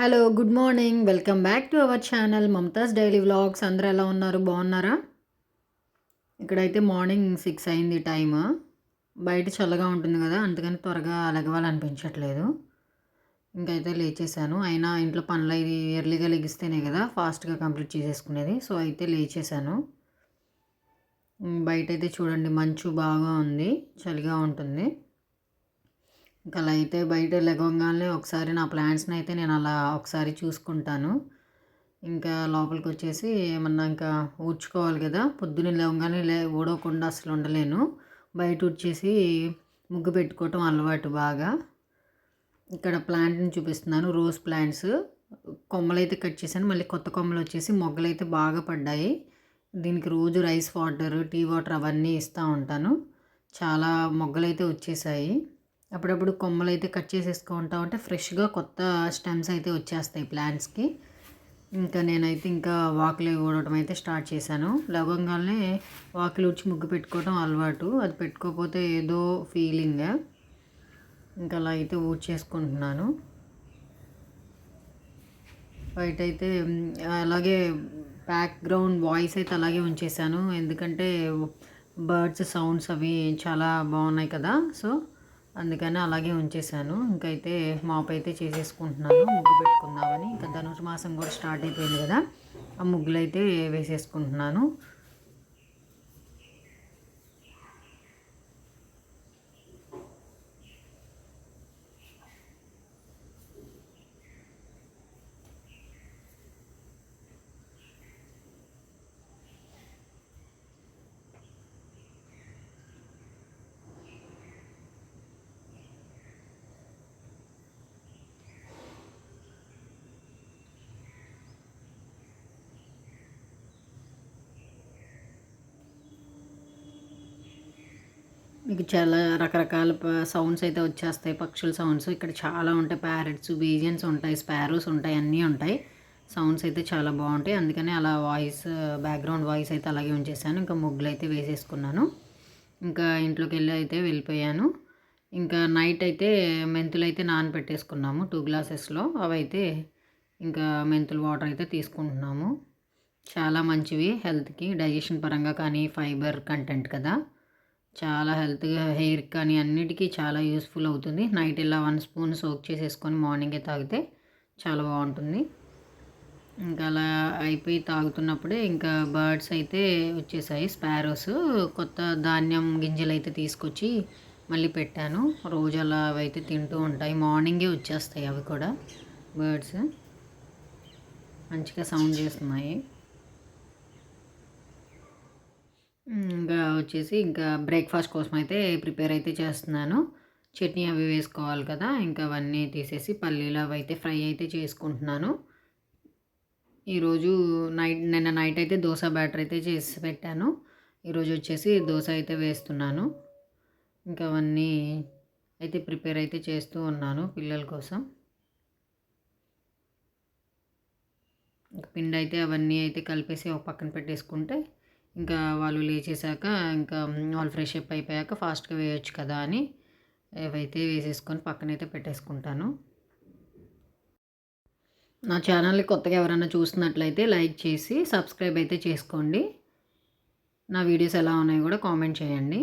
Hello good morning. Welcome back to our channel Mamatha's daily vlogs. అందరూ ఎలా ఉన్నారు? బాగున్నారా? ఇక్కడైతే మార్నింగ్ సిక్స్ అయింది టైమ్. బయట చల్లగా ఉంటుంది కదా అందుకని త్వరగా లెగవాలనిపించట్లేదు. ఇంకైతే లేచేసాను అయినా ఇంట్లో పనులు అవి ఎర్లీగా లెగిస్తేనే కదా ఫాస్ట్గా కంప్లీట్ చేసేసుకునేది. సో అయితే లేచేసాను బయట అయితే చూడండి మంచు బాగా ఉంది. చలిగా ఉంటుంది. అలా అయితే బయట లెగవగానే ఒకసారి నా ప్లాంట్స్ని అయితే నేను అలా ఒకసారి చూసుకుంటాను. ఇంకా లోపలికి వచ్చేసి ఏమన్నా ఇంకా ఊడ్చుకోవాలి కదా పొద్దున్నే లేవగానే లే ఊడవకుండా అసలు ఉండలేను. బయట ఊడ్చేసి ముగ్గు పెట్టుకోవటం అలవాటు బాగా. ఇక్కడ ప్లాంట్ని చూపిస్తున్నాను రోజ్ ప్లాంట్స్. కొమ్మలు అయితే కట్ చేశాను మళ్ళీ కొత్త కొమ్మలు వచ్చేసి మొగ్గలు అయితే బాగా పడ్డాయి. దీనికి రోజు రైస్ వాటర్ టీ వాటర్ అవన్నీ ఇస్తూ ఉంటాను. చాలా మొగ్గలైతే వచ్చేసాయి. అప్పుడప్పుడు కొమ్మలు అయితే కట్ చేసేసుకుంటా ఉంటే. ఫ్రెష్గా కొత్త స్టెమ్స్ అయితే వచ్చేస్తాయి ప్లాంట్స్కి. ఇంకా నేనైతే ఇంకా వాకిలు ఊడటం అయితే స్టార్ట్ చేశాను. లవంగానే వాకిలు ఉడిచి ముగ్గు పెట్టుకోవడం అలవాటు. అది పెట్టుకోకపోతే ఏదో ఫీలింగ్. ఇంకా అలా అయితే ఊడ్చేసుకుంటున్నాను. బయట అయితే అలాగే బ్యాక్గ్రౌండ్ వాయిస్ అయితే అలాగే ఉంచేసాను ఎందుకంటే బర్డ్స్ సౌండ్స్ అవి చాలా బాగున్నాయి కదా. సో అందుకని అలాగే ఉంచేసాను ఇంకైతే మాప్ అయితే చేసేసుకుంటున్నాను. ముగ్గు పెట్టుకుందామని. ఇంకా ధనుర్మాసం కూడా స్టార్ట్ అయిపోయింది కదా. ఆ ముగ్గులు అయితే వేసేసుకుంటున్నాను. మీకు చాలా రకరకాల సౌండ్స్ అయితే వచ్చేస్తాయి. పక్షుల సౌండ్స్ ఇక్కడ చాలా ఉంటాయి. ప్యారెట్స్ బీజియన్స్ ఉంటాయి. స్పారోస్ ఉంటాయి. అన్నీ ఉంటాయి. సౌండ్స్ అయితే చాలా బాగుంటాయి. అందుకని అలా వాయిస్ బ్యాక్గ్రౌండ్ వాయిస్ అయితే అలాగే ఉంచేసాను. ఇంకా ముగ్గులు అయితే వేసేసుకున్నాను. ఇంకా ఇంట్లోకి వెళ్ళి అయితే వెళ్ళిపోయాను. ఇంకా నైట్ అయితే మెంతులు అయితే నానబెట్టేసుకున్నాము టూ గ్లాసెస్లో అవైతే ఇంకా మెంతులు వాటర్ అయితే తీసుకుంటున్నాము. చాలా మంచివి. హెల్త్కి డైజెషన్ పరంగా కానీ ఫైబర్ కంటెంట్ కదా. చాలా హెల్త్గా హెయిర్ కానీ అన్నిటికీ చాలా యూస్ఫుల్ అవుతుంది. నైట్ ఇలా వన్ స్పూన్ సోక్ చేసేసుకొని మార్నింగే తాగితే చాలా బాగుంటుంది. ఇంకా అలా అయిపోయి తాగుతున్నప్పుడే ఇంకా బర్డ్స్ అయితే వచ్చేసాయి స్పారోస్. కొత్త ధాన్యం గింజలు అయితే తీసుకొచ్చి మళ్ళీ పెట్టాను. రోజు అలా అవి అయితే తింటూ ఉంటాయి. మార్నింగే వచ్చేస్తాయి అవి కూడా బర్డ్స్. మంచిగా సౌండ్ చేస్తున్నాయి ఇంకా వచ్చేసి ఇంకా బ్రేక్ఫాస్ట్ కోసం అయితే ప్రిపేర్ అయితే చేస్తున్నాను. చట్నీ అవి వేసుకోవాలి కదా ఇంకా అవన్నీ తీసేసి పల్లీలు అవి అయితే ఫ్రై అయితే చేసుకుంటున్నాను. ఈరోజు నైట్ నిన్న నైట్ అయితే దోశ బ్యాటర్ అయితే చేసి పెట్టాను. ఈరోజు వచ్చేసి దోశ అయితే వేస్తున్నాను. ఇంకా అవన్నీ అయితే ప్రిపేర్ అయితే చేస్తూ ఉన్నాను పిల్లల కోసం. పిండి అయితే అవన్నీ అయితే కలిపేసి ఒక పక్కన పెట్టేసుకుంటే ఇంకా వాళ్ళు లేచేసాక ఇంకా వాళ్ళు ఫ్రెష్ అప్ అయిపోయాక ఫాస్ట్గా వేయొచ్చు కదా అని ఏవైతే వేసేసుకొని పక్కనైతే పెట్టేసుకుంటాను. నా ఛానల్ని కొత్తగా ఎవరైనా చూస్తున్నట్లయితే లైక్ చేసి సబ్స్క్రైబ్ అయితే చేసుకోండి. నా వీడియోస్ ఎలా ఉన్నాయో కూడా కామెంట్ చేయండి.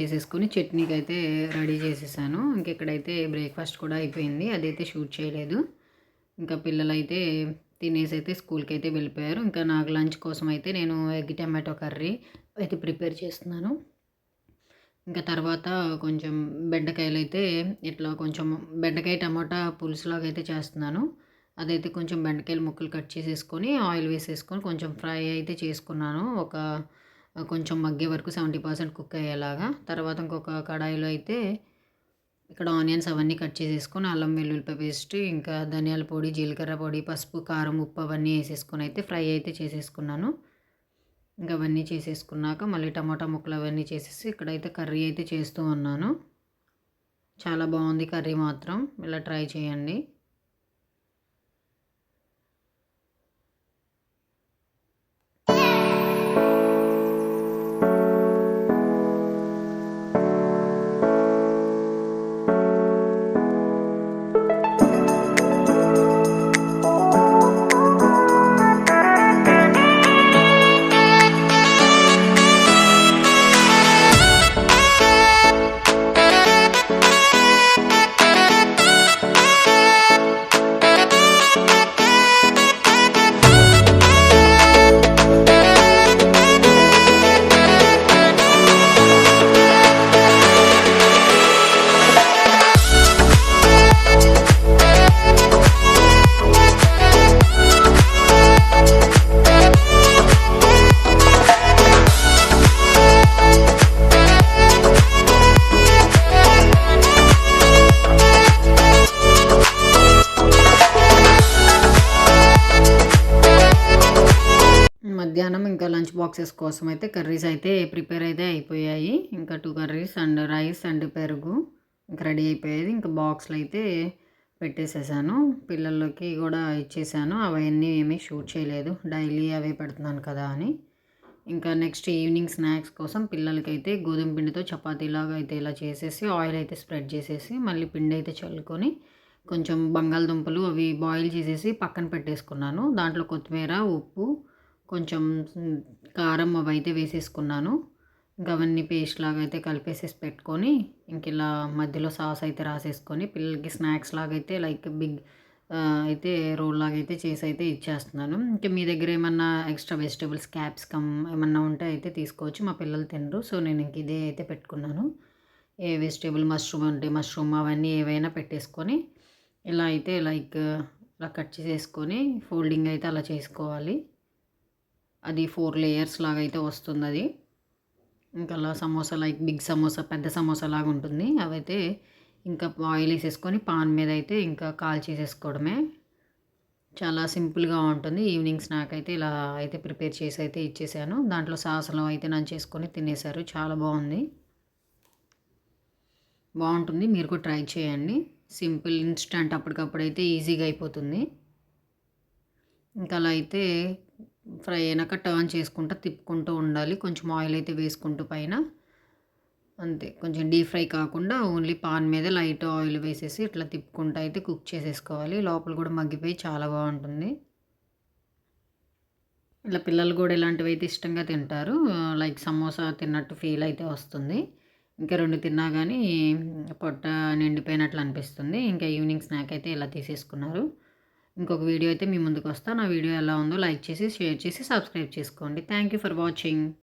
చేసేసుకొని చట్నీకి అయితే రెడీ చేసేసాను. ఇంకెక్కడైతే బ్రేక్ఫాస్ట్ కూడా అయిపోయింది అదైతే షూట్ చేయలేదు. ఇంకా పిల్లలైతే తినేసి అయితే స్కూల్కి అయితే వెళ్ళిపోయారు. ఇంకా నాకు లంచ్ కోసం అయితే నేను ఎగ్ టమాటో కర్రీ అయితే ప్రిపేర్ చేస్తున్నాను. ఇంకా తర్వాత కొంచెం బెండకాయలు అయితే ఇట్లా కొంచెం బెండకాయ టమాటా పులుసులాగా అయితే చేస్తున్నాను. అదైతే కొంచెం బెండకాయలు ముక్కలు కట్ చేసేసుకొని ఆయిల్ వేసేసుకొని కొంచెం ఫ్రై అయితే చేసుకున్నాను. ఒక కొంచెం మగ్గే వరకు సెవెంటీ పర్సెంట్ కుక్ అయ్యేలాగా. తర్వాత ఇంకొక కడాయిలో అయితే ఇక్కడ ఆనియన్స్ అవన్నీ కట్ చేసేసుకొని అల్లం వెల్లుల్లిపాయ పేస్ట్ ఇంకా ధనియాల పొడి జీలకర్ర పొడి పసుపు కారం ఉప్పు అవన్నీ వేసేసుకొని అయితే ఫ్రై అయితే చేసేసుకున్నాను. ఇంకా అవన్నీ చేసేసుకున్నాక మళ్ళీ టమాటా ముక్కలు అవన్నీ చేసేసి ఇక్కడైతే కర్రీ అయితే చేస్తూ ఉన్నాను. చాలా బాగుంది కర్రీ మాత్రం. ఇలా ట్రై చేయండి. బాక్సెస్ కోసం అయితే కర్రీస్ అయితే ప్రిపేర్ అయితే అయిపోయాయి. ఇంకా two curries and rice and పెరుగు ఇంకా రెడీ అయిపోయేది. ఇంకా బాక్స్లు అయితే పెట్టేసేసాను. పిల్లలకి కూడా ఇచ్చేసాను. అవన్నీ ఏమీ షూట్ చేయలేదు. డైలీ అవే పెడుతున్నాను కదా అని. ఇంకా నెక్స్ట్ ఈవినింగ్ స్నాక్స్ కోసం పిల్లలకైతే గోధుమ పిండితో చపాతీలాగా అయితే ఇలా చేసేసి ఆయిల్ అయితే స్ప్రెడ్ చేసేసి మళ్ళీ పిండి అయితే చల్లుకొని కొంచెం బంగాళదుంపలు అవి బాయిల్ చేసేసి పక్కన పెట్టేసుకున్నాను. దాంట్లో కొత్తిమీర ఉప్పు కొంచెం కారం అవి అయితే వేసేసుకున్నాను. ఇంకా అవన్నీ పేస్ట్ లాగా అయితే కలిపేసేసి పెట్టుకొని ఇంక ఇలా మధ్యలో సాస్ అయితే రాసేసుకొని పిల్లలకి స్నాక్స్ లాగా అయితే లైక్ బిగ్ అయితే రోల్ లాగా అయితే చేసి అయితే ఇచ్చేస్తున్నాను. ఇంకా మీ దగ్గర ఏమన్నా ఎక్స్ట్రా వెజిటేబుల్స్ క్యాప్సికమ్ ఏమన్నా ఉంటే అయితే తీసుకోవచ్చు. మా పిల్లలు తినరు సో నేను ఇంక ఇదే అయితే పెట్టుకున్నాను. ఏ వెజిటేబుల్ మష్రూమ్ అంటే మష్రూమ్ అవన్నీ ఏవైనా పెట్టేసుకొని ఇలా అయితే లైక్ ఇలా కట్ చేసేసుకొని ఫోల్డింగ్ అయితే అలా చేసుకోవాలి. అది ఫోర్ లేయర్స్ లాగా అయితే వస్తుంది అది ఇంకా అలా సమోసా లైక్ బిగ్ సమోసా పెద్ద సమోసా లాగా ఉంటుంది. అవైతే ఇంకా ఆయిల్ వేసేసుకొని పాన్ మీద అయితే ఇంకా కాల్ చేసేసుకోవడమే. చాలా సింపుల్గా ఉంటుంది. ఈవినింగ్ స్నాక్ అయితే ఇలా అయితే ప్రిపేర్ చేసి అయితే ఇచ్చేసాను. దాంట్లో సాసలు అయితే నన్ను చేసుకొని తినేశారు. చాలా బాగుంది. బాగుంటుంది. మీరు కూడా ట్రై చేయండి. సింపుల్ ఇన్స్టంట్ అప్పటికప్పుడు అయితే ఈజీగా అయిపోతుంది. ఇంకా అలా అయితే ఫ్రై అయినాక టర్న్ చేసుకుంటూ తిప్పుకుంటూ ఉండాలి. కొంచెం ఆయిల్ అయితే వేసుకుంటూ పైన. అంతే. కొంచెం డీప్ ఫ్రై కాకుండా ఓన్లీ పాన్ మీద లైట్ ఆయిల్ వేసేసి ఇట్లా తిప్పుకుంటూ అయితే కుక్ చేసేసుకోవాలి. లోపల కూడా మగ్గిపోయి చాలా బాగుంటుంది. ఇలా పిల్లలు కూడా ఇలాంటివి అయితే ఇష్టంగా తింటారు. లైక్ సమోసా తిన్నట్టు ఫీల్ అయితే వస్తుంది. ఇంకా రెండు తిన్నా కానీ పొట్ట నిండిపోయినట్లు అనిపిస్తుంది. ఇంకా ఈవినింగ్ స్నాక్ అయితే ఇలా తీసేసుకున్నారు. ఇంకొక వీడియో అయితే మీ ముందుకు వస్తాను. ఆ వీడియో ఎలా ఉందో లైక్ చేసి షేర్ చేసి సబ్స్క్రైబ్ చేసుకోండి. Thank you for watching